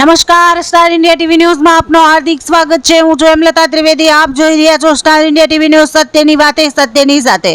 નમસ્કાર star India TV ન્યૂઝમાં આપનું હાર્દિક સ્વાગત છે. હું છું હેમલતા ત્રિવેદી. આપ જોઈ રહ્યા છો સ્ટાર ઇન્ડિયા ટીવી ન્યૂઝ સત્યની વાતે, સત્યની સાથે.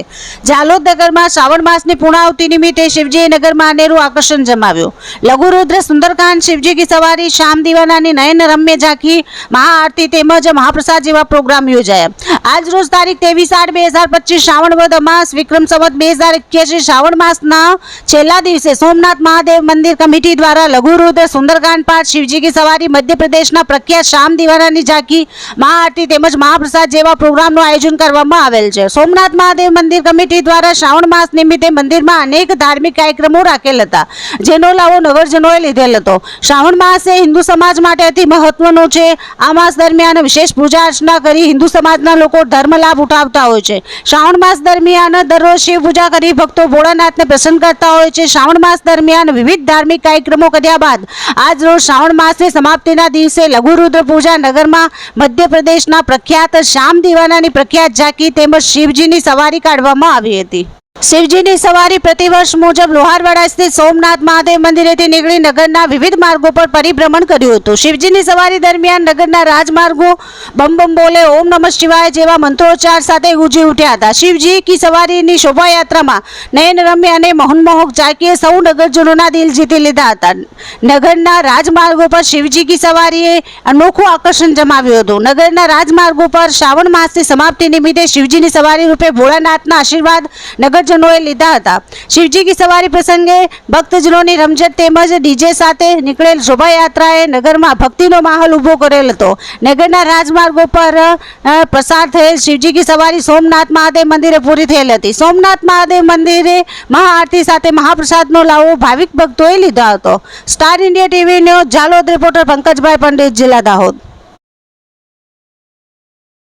જાલોદ નગરમાં શ્રાવણ માસની પૂર્ણાવતિ નિમિત્તે શિવજીએ નગરમાં અનેરું આકર્ષણ જમાવ્યું. લઘુરુદ્ર સુંદરકાંડ શિવજી કી સવારી, શ્યામ દીવાનાની નયન રમ્ય ઝાંખી, મહાઆરતી તેમજ મહાપ્રસાદ જેવા પ્રોગ્રામ યોજાયા. આજ રોજ તારીખ ત્રેવીસ આઠ બે હજાર પચીસ શ્રાવણ વદ અમાસ, વિક્રમ સંવત બે હજાર એક્યાસી શ્રાવણ માસના છેલ્લા દિવસે સોમનાથ મહાદેવ મંદિર કમિટી દ્વારા લઘુરુદ્ર સુંદરકાંડ પાઠ શિવજી કી સવારી મધ્યપ્રદેશના પ્રખ્યાત શ્યામ દિવાળાની ઝાંકી મહાઆરતી તેમજ મહાપ્રસાદ જેવા પ્રોગ્રામનું આયોજન કરવામાં આવેલ છે. સોમનાથ મહાદેવ મંદિર કમિટી દ્વારા શ્રાવણ માસ નિમિત્તે મંદિરમાં અનેક ધાર્મિક કાર્યક્રમો રાખેલ હતા. જેનો લાવો નગરજનોએ લીધેલ હતો. શ્રાવણ માસ એ હિન્દુ સમાજ માટે અતિ મહત્વનો છે. આ માસ દરમિયાન વિશેષ પૂજા અર્ચના કરી હિન્દુ સમાજના લોકો ધર્મ લાભ ઉઠાવતા હોય છે. શ્રાવણ માસ દરમિયાન દરરોજ શિવ પૂજા કરી ભક્તો ભોળાનાથને પ્રસન્ન કરતા હોય છે. શ્રાવણ માસ દરમિયાન વિવિધ ધાર્મિક કાર્યક્રમો કર્યા બાદ આજ રોજ શ્રાવણ માસની સમાપ્તિના દિવસે લઘુરુદ્ર પૂજા નગરમાં મધ્યપ્રદેશના પ્રખ્યાત શ્યામ દિવાનાની પ્રખ્યાત ઝાંકી તેમજ શિવજીની સવારી કાઢવામાં આવી હતી. શિવજીની સવારી પ્રતિવર્ષ મુજબ લોહારવાડા સ્થિત સોમનાથ મહાદેવ મંદિરેથી નીકળી નગરના વિવિધ માર્ગો પર પરિભ્રમણ કર્યું હતું. શિવજીની સવારી દરમિયાન નગરના રાજમાર્ગો બમ બમ બોલે ઓમ નમઃ શિવાય જેવા મંત્રોચ્ચાર સાથે ગુંજી ઉઠ્યા હતા. શિવજી કી સવારીની શોભાયાત્રામાં નયન રમ્ય અને મોહનમોહક ઝાંકીએ સૌ નગરજનોના દિલ જીતી લીધા હતા. નગરના રાજમાર્ગો પર શિવજી કી સવારીએ અનોખું આકર્ષણ જમાવ્યું હતું. નગરના રાજમાર્ગો પર શ્રાવણ માસની સમાપ્તિ નિમિત્તે શિવજીની સવારી રૂપે ભોળાનાથના આશીર્વાદ નગરજનોએ લીધા હતા. શિવજીની સવારી પ્રસંગે ભક્તજનોની રમઝટ તેમજ ડીજે સાથે નીકળેલ શોભાયાત્રાએ નગરમાં ભક્તિનો માહોલ ઊભો કરેલ હતો. નગરના રાજમાર્ગો પર પસાર થયેલ શિવજીની સવારી સોમનાથ મહાદેવ મંદિરે પૂરી થયેલ હતી. સોમનાથ મહાદેવ મંદિરે મહાઆરતી સાથે મહાપ્રસાદનો લાવો ભાવિક ભક્તોએ લીધો હતો. સ્ટાર ઇન્ડિયા ટીવીનો જાલોદ રિપોર્ટર પંકજભાઈ પંડિત, જિલ્લા દાહોદ.